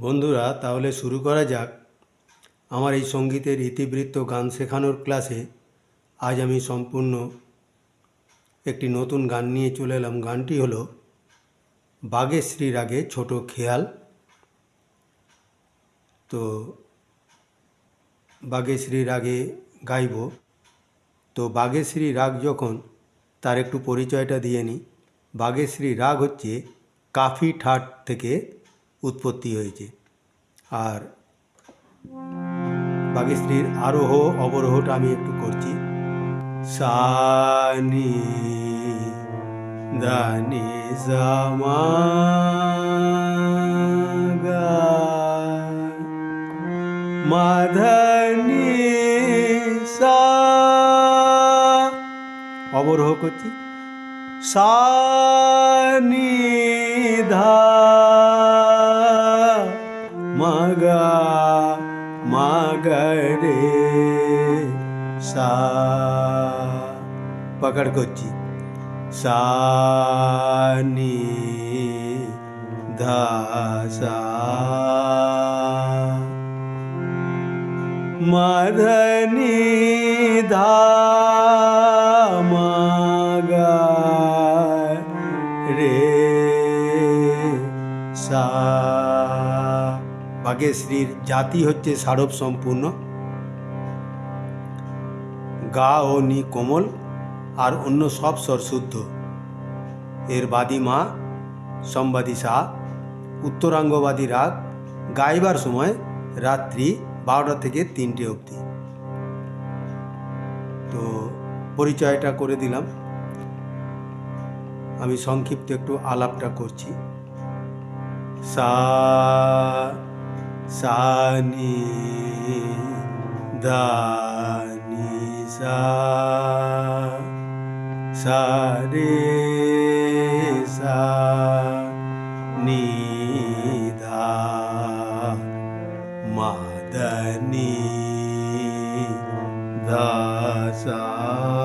বন্ধুরা, তাহলে শুরু করা যাক। আমার এই সঙ্গীতের ইতিবৃত্ত গান শেখানোর ক্লাসে আজ আমি সম্পূর্ণ একটি নতুন গান নিয়ে চলে এলাম। গানটি হলো বাগেশ্রী রাগে ছোট খেয়াল। তো বাগেশ্রী রাগে গাইব। তো বাগেশ্রী রাগ যখন, তার একটু পরিচয়টা দিয়ে নিই। বাগেশ্রী রাগ হচ্ছে কাফি ঠাট থেকে উৎপত্তি হয়েছে। আর বাগেশ্রীর আরোহ, অবরোহটা আমি একটু করছি। সানি দানি জামা মাধানি সা। অবরোহ করছি। সানি ধা मगा मरे सा। पकर्कोच्चि साधनी धा। বাগেশ্রীর জাতি হচ্ছে সারব সম্পূর্ণ গা ও নি কোমল, আর অন্য সব স্বর শুদ্ধ। এর বাদী মা, সম্বাদী শাহ উত্তরাঙ্গবাদী রাগ, গাইবার সময় রাত্রি বারোটা থেকে তিনটে অবধি। তো পরিচয়টা করে দিলাম। আমি সংক্ষিপ্ত একটু আলাপটা করছি। সা सानि दी सा ने सा मदनी दासा।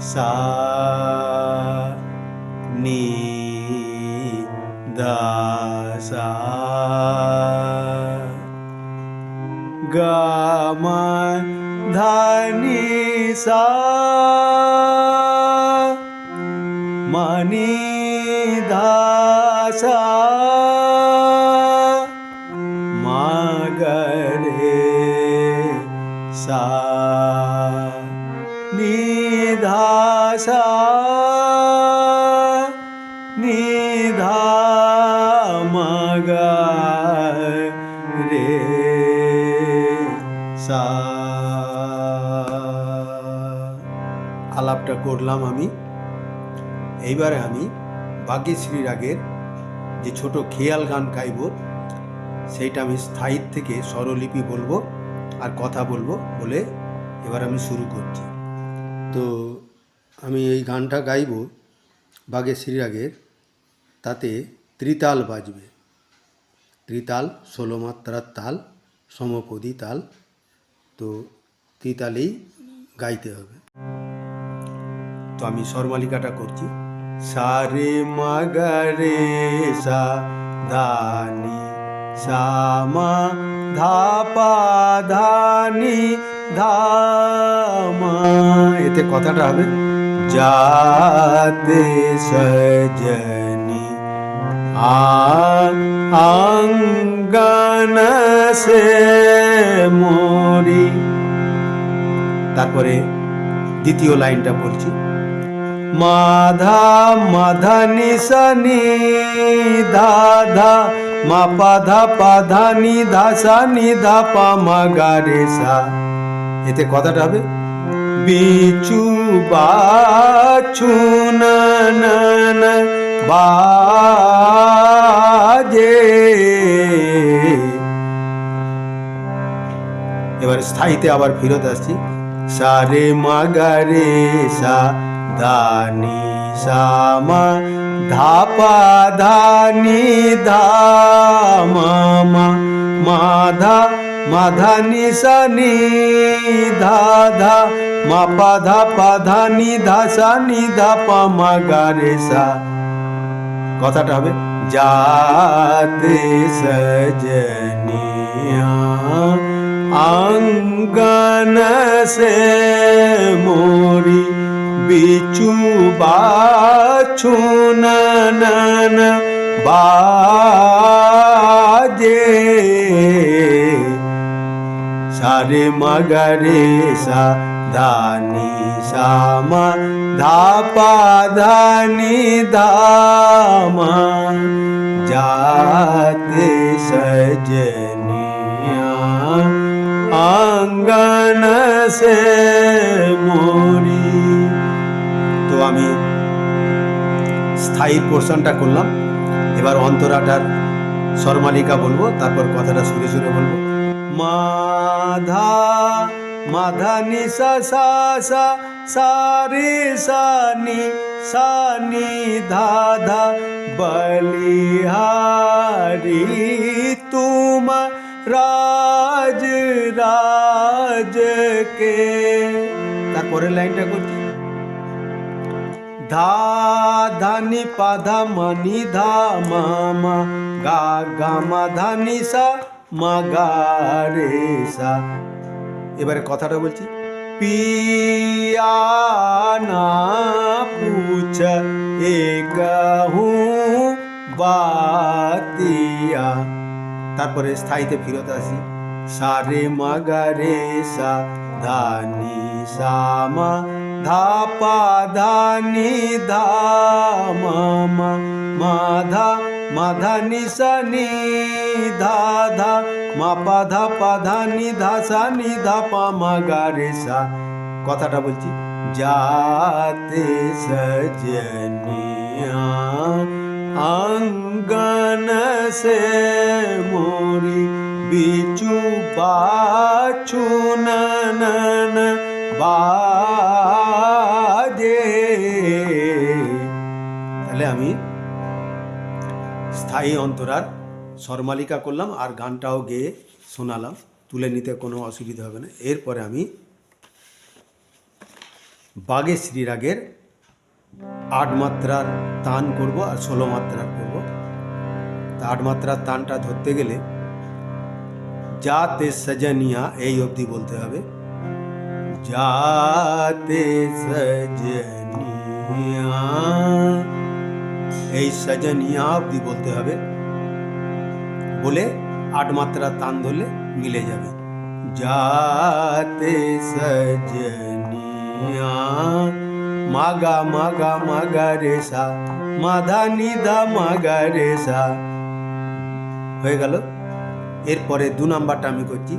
सा नी दा ग धनि सा। मनी दा রে সা। আলাপটা করলাম আমি। এইবারে আমি ভাগ্যশ্রী রাগের যে ছোট খেয়াল গান গাইব, সেইটা আমি স্থায়ীর থেকে স্বরলিপি বলব আর কথা বলব বলে এবার আমি শুরু করছি। তো আমি এই গানটা গাইব বাগেশ্রী রাগের তাতে ত্রিতাল বাজবে। ত্রিতাল ষোলো মাত্রার তাল সমপদী তাল। তো ত্রিতালেই গাইতে হবে। তো আমি স্বরমালিকাটা করছি। সারে মাগারে সা ধানি সামা ধাপা ধানি ধামা এতে কথাটা হবে, যাতে সজনি আঙ্গন সে মরি তারপরে দ্বিতীয় লাইনটা বলছি মাধা মাধা নিশনি ধাধা মা পা ধা পা ধা নি ধা সা নি ধা পা মা গা সা এতে কথাটা হবে বিচু বাছু না না না বাজে এবার স্থায়ীতে আবার ফিরত আসছি সা রে মা গা রে সা দানি সা মা ধা পা ধা নি ধা মা মা মা ধা মা ধা নি সা নি ধা ধা মা পা ধা পা ধা নি ধা সা নি ধা পা মা গা রে সা কথাটা হবে যাতে সজনিয়া আঙ্গন সে মোরি বিচু বাছু নন বাজে। সারে মগরে সা ধানি সামা ধাপা ধানি ধামা যাতে সজনিয়া, আঙ্গন সে মোরি। তো আমি স্থায়ী পোর্শনটা করলাম। এবার অন্তরাটার স্বরমালিকা বলব, তারপর কথাটা সুরে সুরে বলব। মাধা মাধা নি সা সা সা সা রে সা নি সা নি ধা ধা বলিহারি তুম রাজ রাজ কে তারপরের লাইনটা করছি ধা ধানি পাধা মনি ধা মামা গা গা মা ধানি সা মা গা রে সা এবারে কথাটা বলছি। পিয়া না পুছ বাতিয়া। তারপরে স্থায়ীতে ফিরত আসি। সা রে মা গা রে সা ধানি সা ধাপা ধানি ধা মা মা মা ধা ধা। সা নি ধা ধা মা পা ধা পা ধা নি ধা সা নি ধা পা মা সা কথাটা বলছি, যাতে সজনিয়া আঙ্গন সে মোরি বিচু বাছু নন বাজে তাহলে আমি স্থায়ী অন্তরার স্বরমালিকা করলাম আর গানটাও গেয়ে শোনালাম। তুলে নিতে কোনো অসুবিধা হবে না। এরপরে আমি বাগে শ্রীরাগের আট মাত্রার তান করব আর ষোলো মাত্রার করব। তা আট মাত্রার তানটা ধরতে গেলে যা যাতে সজনিয়া, এই অবধি বলতে হবে, যাতে সজনিয়া, এই সজনিয়া অবধি বলতে হবে বলে আট মাত্রা তান ধরলে মিলে যাবে যাতে সজনিয়া মাগা মাগা মাগা রে সা মাধা নিধা মাগা রে সা হয়ে গেল এরপরে দু নাম্বারটা আমি করছি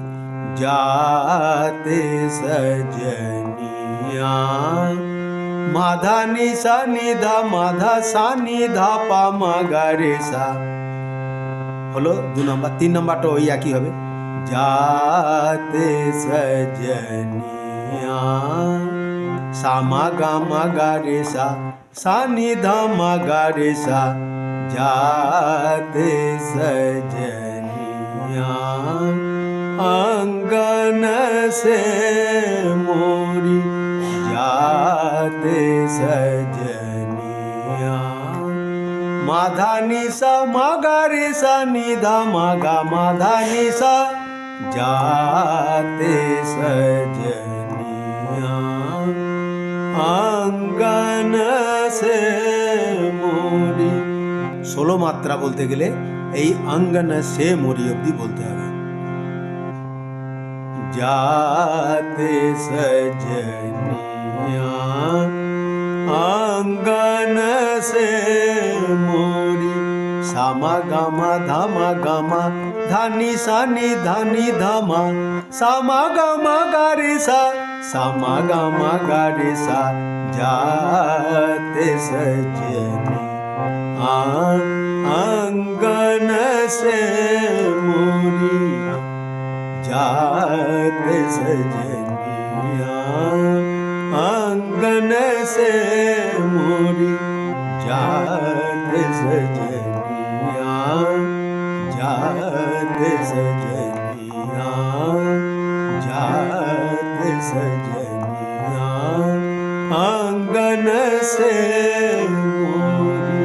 যাতে সজনিয়া মাধা নি সা নিধা মাধা সা নিধা পা মাগা রে সা হলো দু নাম্বার তিন নাম্বারটা ওই একই হবে যাতে সজনিয়া সা মা গা মা গা রে সা সা নি ধা মা গা রে সা যাতে সজনিয়া আঙ্গন সে মোরি যাতে সজনিয়া মাধা নিসা মাগা রে সা নিধা মাগা মাধা নিসা যাতে সজনিয়া আঙ্গন সে মোরি ষোলো মাত্রা বলতে গেলে এই আঙ্গন সে মরি অব্দি বলতে হবে যাতে সজনিয়া আঙ্গন সে মোরি সা সামা গামা ধামা গামা ধানি সানি ধানি ধামা সামা গামা গারে সা সামা গামা গারে সা जाते सजनी आ अंगन से मोरी जाते सजनिया अंगन से मोरी जाते सजनिया जाते सजनिया जाते सजनिया अंगन से मोरी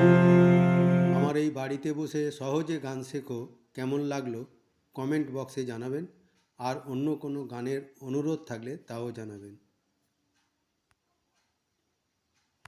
আমার এই বাড়িতে বসে সহজে গান শেখো কেমন লাগলো কমেন্ট বক্সে জানাবেন আর অন্য কোনো গানের অনুরোধ থাকলে তাও জানাবেন